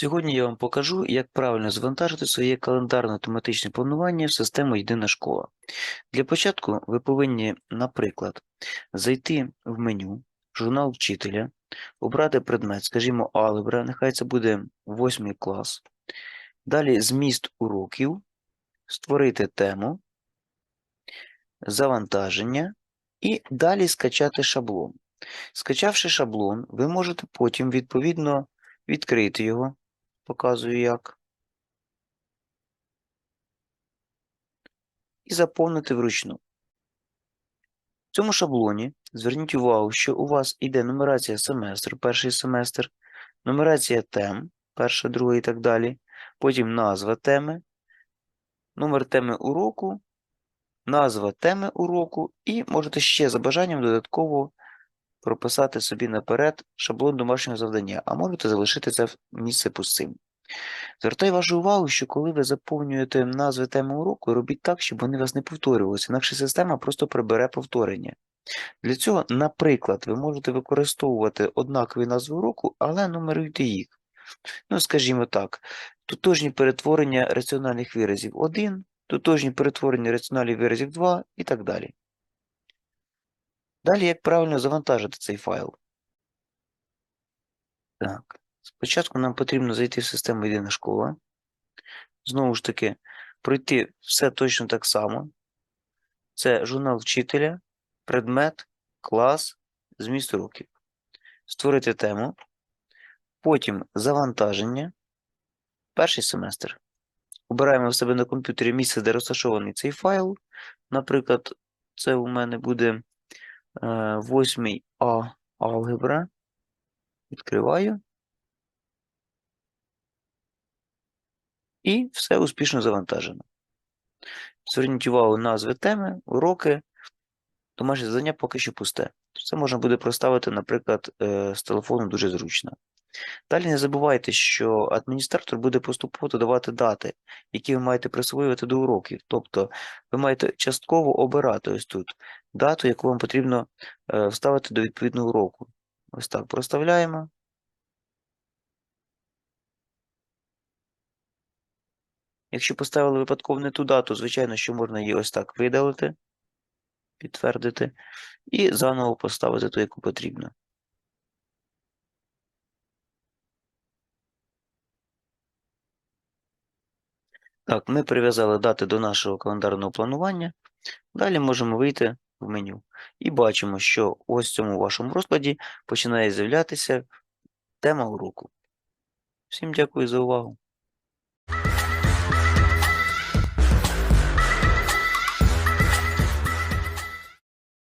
Сьогодні я вам покажу, як правильно завантажити своє календарне автоматичне планування в систему Єдина школа. Для початку ви повинні, наприклад, зайти в меню, журнал вчителя, обрати предмет, скажімо, алгебра, нехай це буде 8 клас. Далі зміст уроків, створити тему, завантаження і далі скачати шаблон. Скачавши шаблон, ви можете потім відповідно відкрити його, показую як, і заповнити вручну. В цьому шаблоні зверніть увагу, що у вас іде нумерація семестру, перший семестр, нумерація тем, перша, друга і так далі, потім назва теми, номер теми уроку, назва теми уроку, і можете ще за бажанням додатково прописати собі наперед шаблон домашнього завдання, а можете залишити це місце пустим. Звертаю вашу увагу, що коли ви заповнюєте назви теми уроку, робіть так, щоб вони вас не повторювалися, інакше система просто прибере повторення. Для цього, наприклад, ви можете використовувати однакові назви уроку, але нумеруйте їх. Ну, скажімо так, тотожні перетворення раціональних виразів 1, тотожні перетворення раціональних виразів 2 і так далі. Далі, як правильно завантажити цей файл? Так, спочатку нам потрібно зайти в систему Єдина школа. Знову ж таки, пройти все точно так само. Це журнал вчителя, предмет, клас, зміст уроків. Створити тему. Потім завантаження. Перший семестр. Обираємо в себе на комп'ютері місце, де розташований цей файл. Наприклад, це у мене буде 8 А алгебра. Відкриваю. І все успішно завантажено. Зверніть увагу назви теми, уроки, домашнє завдання поки що пусте. Це можна буде проставити, наприклад, е, з телефону дуже зручно. Далі не забувайте, що адміністратор буде поступово додавати дати, які ви маєте присвоювати до уроків. Тобто ви маєте частково обирати ось тут дату, яку вам потрібно е, вставити до відповідного уроку. Ось так проставляємо. Якщо поставили випадково не ту дату, звичайно, що можна її ось так видалити, підтвердити, і заново поставити ту, яку потрібно. Так, ми прив'язали дати до нашого календарного планування. Далі можемо вийти в меню. І бачимо, що ось в цьому вашому розкладі починає з'являтися тема уроку. Всім дякую за увагу.